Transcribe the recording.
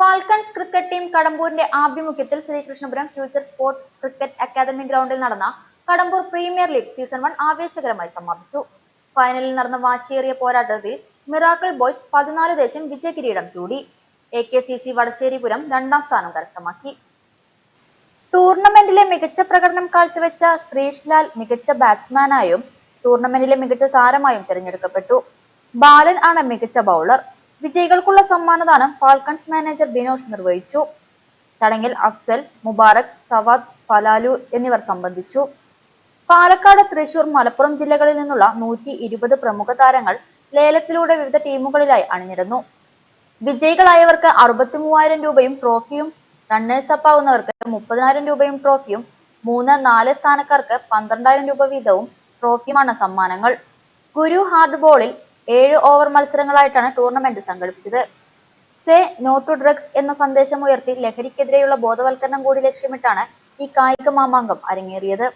Falcons cricket team കടമ്പൂരിന്റെ ആഭിമുഖ്യത്തിൽ Sreekrishnapuram future sports cricket academy ഗ്രൗണ്ടിൽ നടന്ന Kadambur premier league season one ആവേശകരമായി സമാപിച്ചു. ഫൈനലിൽ നടന്ന വാശിയേറിയ പോരാട്ടത്തിൽ മിറാക്കിൾ ബോയ്സ് പതിനാല് ദേശം വിജയകിരീടം ചൂടി A K C C Vadasseripuram രണ്ടാം സ്ഥാനം കരസ്ഥമാക്കി. ടൂർണമെന്റിലെ മികച്ച പ്രകടനം കാഴ്ചവെച്ച ശ്രീഷ്ലാൽ മികച്ച ബാറ്റ്സ്മാനായും ടൂർണമെന്റിലെ മികച്ച താരമായും തിരഞ്ഞെടുക്കപ്പെട്ടു. ബാലൻ ആണ് മികച്ച ബൗളർ. വിജയികൾക്കുള്ള സമ്മാനദാനം ഫാൽക്കൺസ് മാനേജർ ബിനോഷ് നിർവഹിച്ചു. ചടങ്ങിൽ അഫ്സൽ മുബാറക് സവാദ് ഫലാലു എന്നിവർ സംബന്ധിച്ചു. പാലക്കാട് തൃശൂർ മലപ്പുറം ജില്ലകളിൽ നിന്നുള്ള നൂറ്റി ഇരുപത് പ്രമുഖ താരങ്ങൾ ലേലത്തിലൂടെ വിവിധ ടീമുകളിലായി അണിനിരന്നു. വിജയികളായവർക്ക് അറുപത്തി മൂവായിരം രൂപയും ട്രോഫിയും റണ്ണേഴ്സ് അപ്പ് ആവുന്നവർക്ക് മുപ്പതിനായിരം രൂപയും ട്രോഫിയും മൂന്ന് നാല് സ്ഥാനക്കാർക്ക് പന്ത്രണ്ടായിരം രൂപ വീതവും ട്രോഫിയുമാണ് സമ്മാനങ്ങൾ. ഗുരു ഹാർഡ് ബോളിൽ ഏഴ് ഓവർ മത്സരങ്ങളായിട്ടാണ് ടൂർണമെന്റ് സംഘടിപ്പിച്ചത്. സേ നോ ടു ഡ്രഗ്സ് എന്ന സന്ദേശം ഉയർത്തി ലഹരിക്കെതിരെയുള്ള ബോധവൽക്കരണം കൂടി ലക്ഷ്യമിട്ടാണ് ഈ കായിക മാമാങ്കം അരങ്ങേറിയത്.